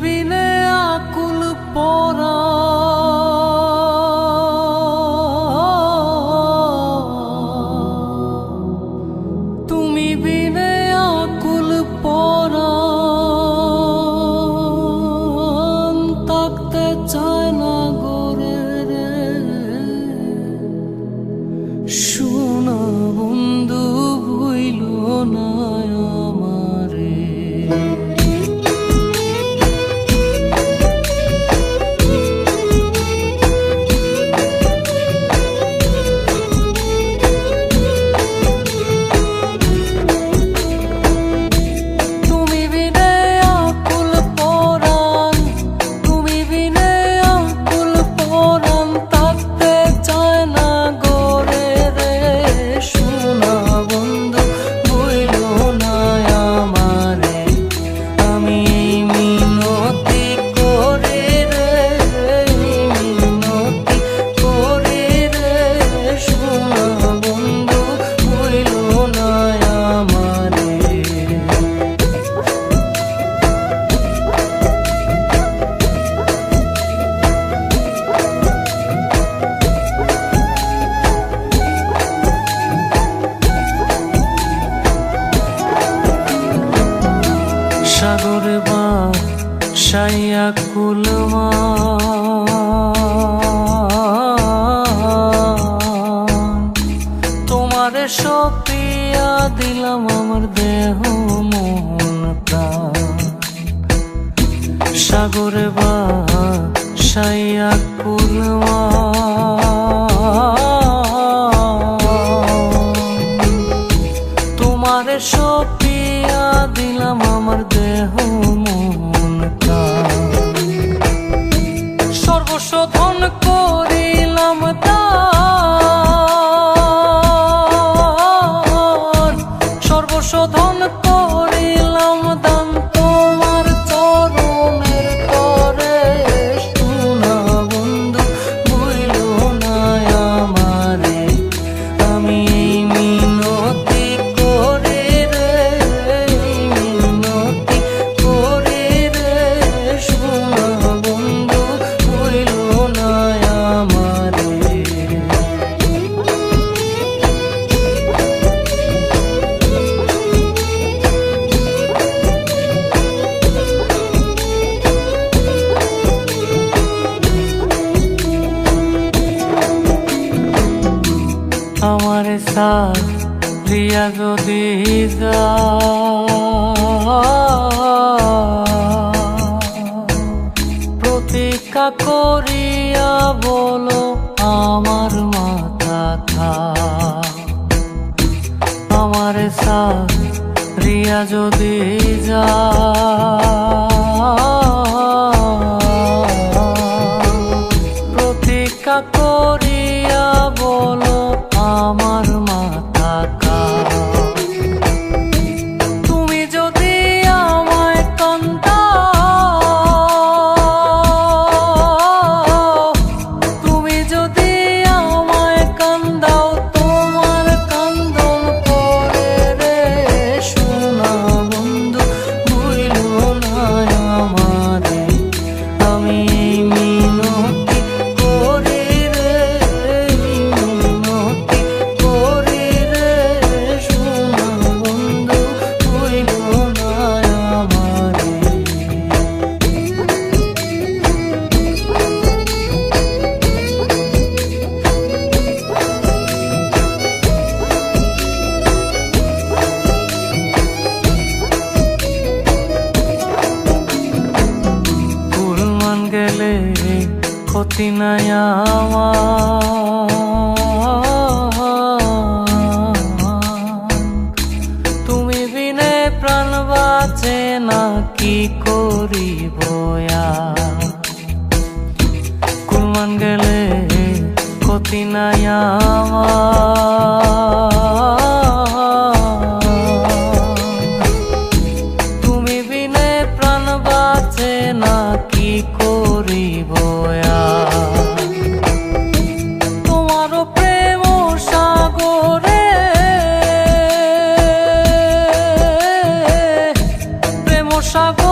Bine acul pot. ভাসাইয়া কুলমা তোমার সপিয়া দিলাম আমার দেহ মন প্রাণ। সাগরে বা সাইয়া কুলমা সার দিয়া যদি যা প্রতীক্ষা করিয়া বলো, আমার মাথা থা আমার সার রিয়া যদি যা হইলে ক্ষতি নাই তুমি বিনে প্রাণ বাঁচে না, কি করিব কুলমান গেলে ক্ষতি নাই আমার। তুমি বিনে প্রাণ না, কি Warszawą.